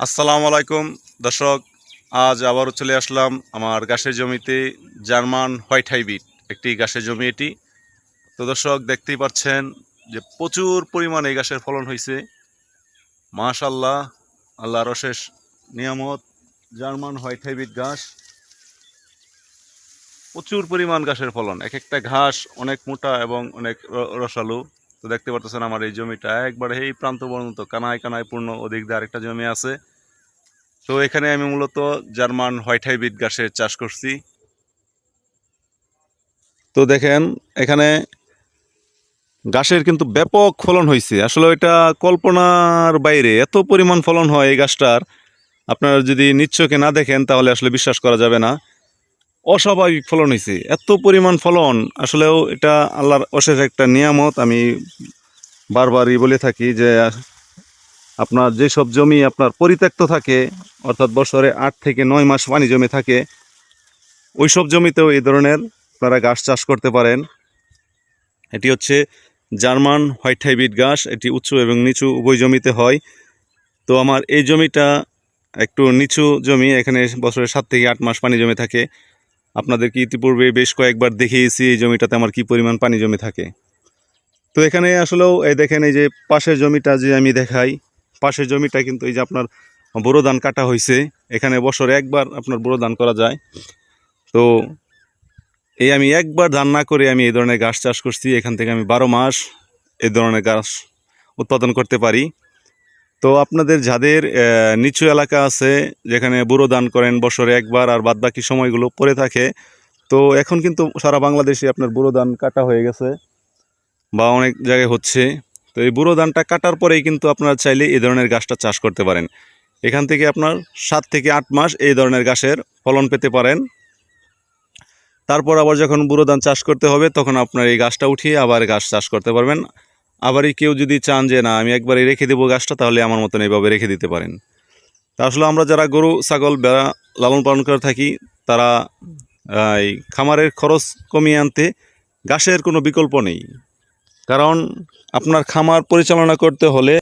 আসসালামু আলাইকুম। দর্শক, আজ আবারও চলে আসলাম আমার গাছের জমিতে জার্মান হোয়াইট হাইব্রিড, একটি গাছের জমি এটি। তো দর্শক, দেখতেই পাচ্ছেন যে প্রচুর পরিমাণে এই গাছের ফলন হয়েছে। মাশাল্লাহ আল্লাহর অশেষ নিয়ামত, জার্মান হোয়াইট হাইব্রিড ঘাস প্রচুর পরিমাণ ঘাসের ফলন, এক একটা ঘাস অনেক মোটা এবং অনেক রসালো। তো দেখতে পারতেছেন আমার এই জমিটা। একবারে এই প্রান্ত পর্যন্ত কানায় কানায় পূর্ণ ওদিক দিয়ে আরেকটা জমি আছে। তো এখানে আমি মূলত জার্মান হোয়াইট হাইব্রিড গাছের চাষ করছি। তো দেখেন, এখানে গাছের কিন্তু ব্যাপক ফলন হয়েছে আসলে এটা কল্পনার বাইরে এত পরিমাণ ফলন হয় এই গাছটার আপনারা যদি নিচ্ছকে না দেখেন, তাহলে আসলে বিশ্বাস করা যাবে না। অস্বাভাবিক ফলন হয়েছে এত পরিমাণ ফলন, আসলেও এটা আল্লাহর অশেষ একটা নিয়ামত। আমি বারবারই বলে থাকি যে, আপনার যেসব জমি আপনার পরিত্যক্ত থাকে, অর্থাৎ বছরে আট থেকে নয় মাস পানি জমে থাকে ওই সব জমিতেও এই ধরনের আপনারা গাছ চাষ করতে পারেন। এটি হচ্ছে জার্মান হোয়াইট হাইব্রিড গাছ এটি উঁচু এবং নিচু উভয় জমিতে হয়। তো আমার এই জমিটা একটু নিচু জমি, এখানে বছরে সাত থেকে আট মাস পানি জমে থাকে। আপনাদেরকে ইতিপূর্বে বেশ কয়েকবার দেখিয়েছি এই জমিটাতে আমার কি পরিমাণ পানি জমে থাকে। তো এখানে আসলেও এই দেখেন এই যে পাশের জমিটা যে আমি দেখাই, পাশের জমিটা কিন্তু এই যে আপনার বোরো ধান কাটা হয়েছে এখানে বছরে একবার আপনার বোরো ধান করা যায়। তো এই আমি একবার ধান না করে আমি এই ধরনের ঘাস চাষ করছি। এখান থেকে আমি বারো মাস এই ধরনের ঘাস উৎপাদন করতে পারি। তো আপনাদের যাদের নিচু এলাকা আছে, যেখানে বুড়ো দান করেন বছরে একবার আর বাদ বাকি সময়গুলো পড়ে থাকে, তো এখন কিন্তু সারা বাংলাদেশে আপনার বুড়ো ধান কাটা হয়ে গেছে বা অনেক জায়গায় হচ্ছে। তো এই বুড়ো ধানটা কাটার পরেই কিন্তু আপনারা চাইলে এই ধরনের গাছটা চাষ করতে পারেন। এখান থেকে আপনার সাত থেকে আট মাস এই ধরনের গাছের ফলন পেতে পারেন। তারপর আবার যখন বুড়ো ধান চাষ করতে হবে, তখন আপনার এই গাছটা উঠিয়ে আবার গাছ চাষ করতে পারবেন। আবারই কেউ যদি চান যে, না, আমি একবারে রেখে দেবো গাছটা, তাহলে আমার মতন এইভাবে রেখে দিতে পারেন। তা আসলে আমরা যারা গরু, ছাগল বেড়া লালন পালন করে থাকি, তারা এই খামারের খরচ কমিয়ে আনতে গাছের কোনো বিকল্প নেই। কারণ আপনার খামার পরিচালনা করতে হলে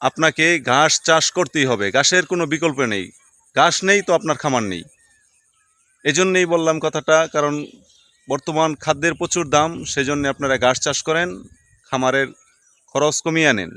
আপনাকে ঘাস চাষ করতেই হবে। ঘাসের কোনো বিকল্প নেই। ঘাস নেই তো আপনার খামার নেই। এজন্যই বললাম কথাটা, কারণ বর্তমান খাদ্যের প্রচুর দাম, সেজন্য আপনারা ঘাস চাষ করেন। খামারের খরচ কমিয়ে আনেন।